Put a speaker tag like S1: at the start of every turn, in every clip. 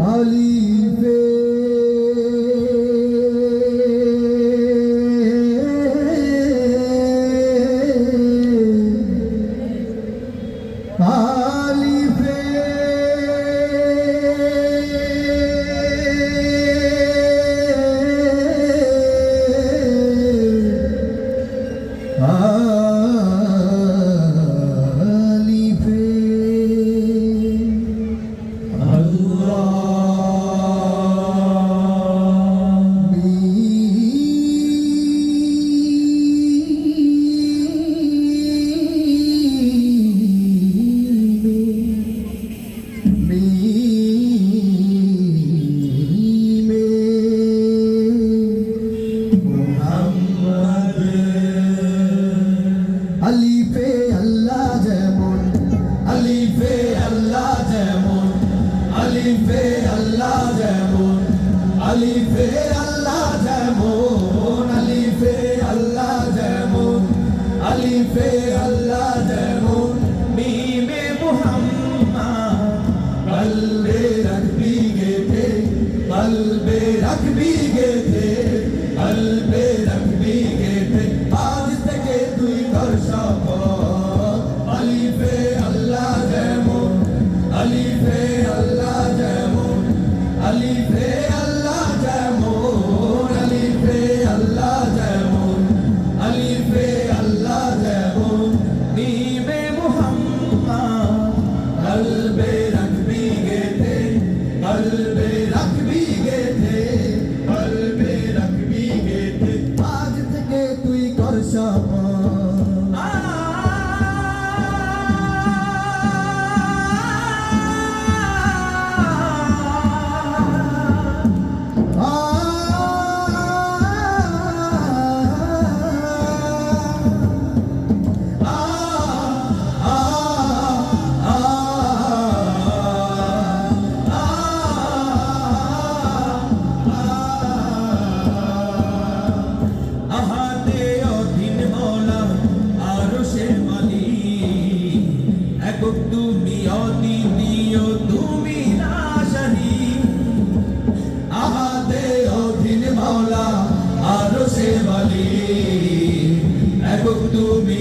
S1: হালিফে Ah যেমন আলিফে আল্লাহ যেমন আলিফে আল্লাহ। Hallelujah.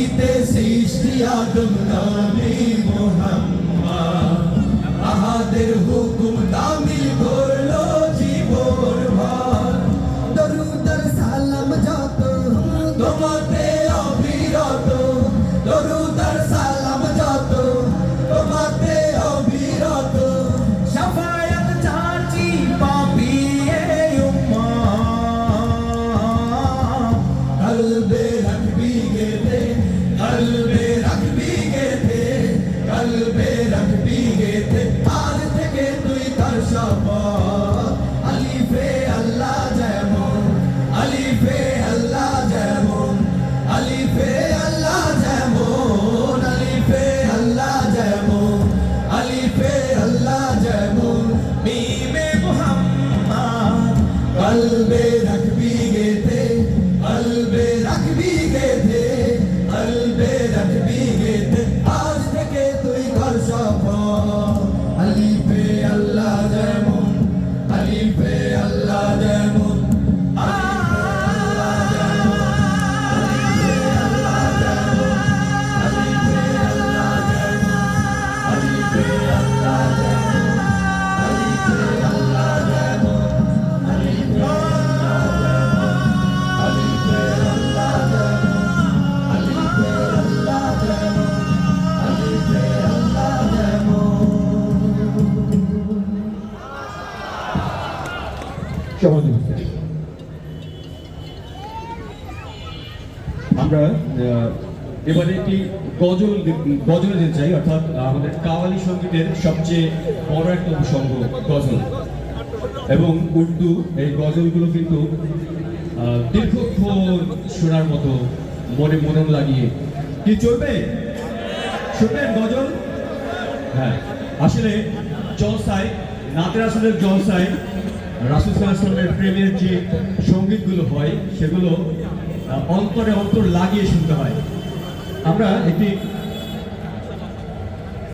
S1: দিতে সৃষ্টি আদম নবী মোহাম্মদ। আহাদের হুকুম 예. 예. আমরা এবারে একটি গজল গজলে যেতে চাই, অর্থাৎ আমাদের কাওয়ালি সঙ্গীতের সবচেয়ে বড় একটা উপসঙ্গ গজল। এবং উর্দু, এই গজলগুলো কিন্তু দীর্ঘক্ষণ শোনার মতো মনে মনন লাগিয়ে। কি চলবে? শুনবেন গজল? হ্যাঁ। আসলে জলসায় নাতের আসলে জলসায় রাসুল সাল্লামের প্রেমের যে সঙ্গীতগুলো হয়, সেগুলো অন্তরে অন্তর লাগিয়ে শুনতে হয়। আমরা একটি